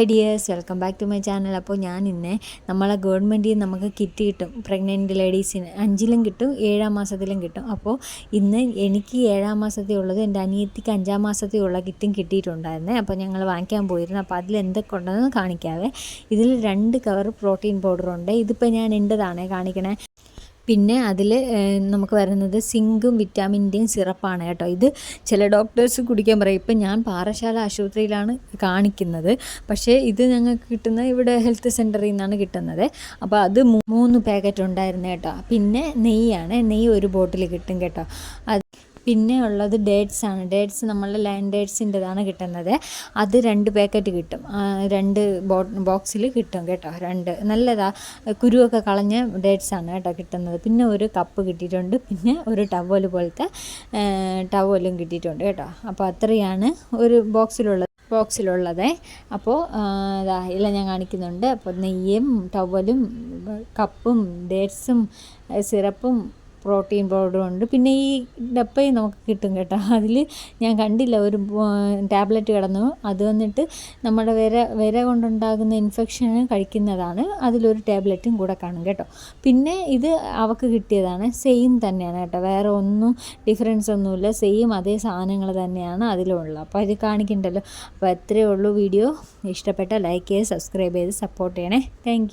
Hi dears welcome back to my channel അപ്പോൾ ഞാൻ ഇന്ന് നമ്മളെ ഗവൺമെന്റിൽ നമുക്ക് കിറ്റ് കിട്ടും. പ്രഗ്നന്റ് ലേഡീസിന് അഞ്ചിലും കിട്ടും ഏഴാം മാസത്തിലും കിട്ടും. അപ്പോൾ ഇന്ന് എനിക്ക് ഏഴാം മാസത്തിൽ ഉള്ളത് എന്റെ അനിയത്തിക്ക് അഞ്ചാം മാസത്തിൽ ഉള്ള കിറ്റും കിട്ടിയിട്ടുണ്ടായിരുന്നേ. അപ്പോൾ ഞങ്ങൾ വാങ്ങിക്കാൻ പോയിരുന്നു. അപ്പോൾ അതിൽ എന്തൊക്കെ ഉണ്ടെന്ന് കാണിക്കാവേ. ഇതിൽ രണ്ട് കവർ പ്രോട്ടീൻ പൗഡറുണ്ട് ഇതിപ്പോൾ ഞാൻ എന്റെതാണേ കാണിക്കണേ. പിന്നെ അതിൽ നമുക്ക് വരുന്നത് സിങ്കും വിറ്റാമിന്റെയും സിറപ്പാണ് കേട്ടോ. ഇത് ചില ഡോക്ടേഴ്സ് കുടിക്കാൻ പറയും. ഇപ്പം ഞാൻ പാറശാല ആശുപത്രിയിലാണ് കാണിക്കുന്നത്. പക്ഷേ ഇത് ഞങ്ങൾക്ക് കിട്ടുന്ന ഇവിടെ ഹെൽത്ത് സെന്ററിൽ നിന്നാണ് കിട്ടുന്നത്. അപ്പോൾ അത് മൂന്ന് പാക്കറ്റ് ഉണ്ടായിരുന്നു കേട്ടോ. പിന്നെ നെയ്യാണ്. നെയ്യ് ഒരു ബോട്ടിൽ കിട്ടും കേട്ടോ. അത് പിന്നെ ഉള്ളത് ഡേറ്റ്സ് ആണ്. ഡേറ്റ്സ് നമ്മളുടെ ലൈൻ ഡേറ്റ്സിന്റെതാണ് കിട്ടുന്നത്. അത് രണ്ട് പാക്കറ്റ് കിട്ടും. രണ്ട് ബോക്സിൽ കിട്ടും കേട്ടോ. രണ്ട് നല്ലതാ. കുരുവൊക്കെ കളഞ്ഞ ഡേറ്റ്സ് ആണ് കേട്ടോ കിട്ടുന്നത്. പിന്നെ ഒരു കപ്പ് കിട്ടിയിട്ടുണ്ട്. പിന്നെ ഒരു ടവൽ പോലത്തെ ടവലും കിട്ടിയിട്ടുണ്ട് കേട്ടോ. അപ്പോൾ അത്രയാണ് ഒരു ബോക്സിലുള്ളത് ബോക്സിലുള്ളത് അപ്പോൾ ഇതാ എല്ലാം ഞാൻ കാണിക്കുന്നുണ്ട്. അപ്പോൾ നെയ്യും ടവലും കപ്പും ഡേറ്റ്സും സിറപ്പും പ്രോട്ടീൻ പൗഡറും ഉണ്ട്. പിന്നെ ഈ ഡപ്പയും നമുക്ക് കിട്ടും കേട്ടോ. അതിൽ ഞാൻ കണ്ടില്ല ഒരു ടാബ്ലറ്റ് കിടന്നു. അത് വന്നിട്ട് നമ്മുടെ വിര വിര കൊണ്ടുണ്ടാകുന്ന ഇൻഫെക്ഷന് കഴിക്കുന്നതാണ്. അതിലൊരു ടാബ്ലറ്റും കൂടെ കാണും കേട്ടോ. പിന്നെ ഇത് അവക്ക് കിട്ടിയതാണ്. സെയിം തന്നെയാണ് കേട്ടോ. വേറെ ഒന്നും ഡിഫറൻസ് ഒന്നുമില്ല. സെയിം അതേ സാധനങ്ങൾ തന്നെയാണ് അതിലുള്ളത്. അപ്പോൾ ഇത് കാണിക്കണ്ടല്ലോ. അപ്പോൾ അത്രയേ ഉള്ളൂ വീഡിയോ. ഇഷ്ടപ്പെട്ട ലൈക്ക് ചെയ്ത് സബ്സ്ക്രൈബ് ചെയ്ത് സപ്പോർട്ട് ചെയ്യണേ. താങ്ക്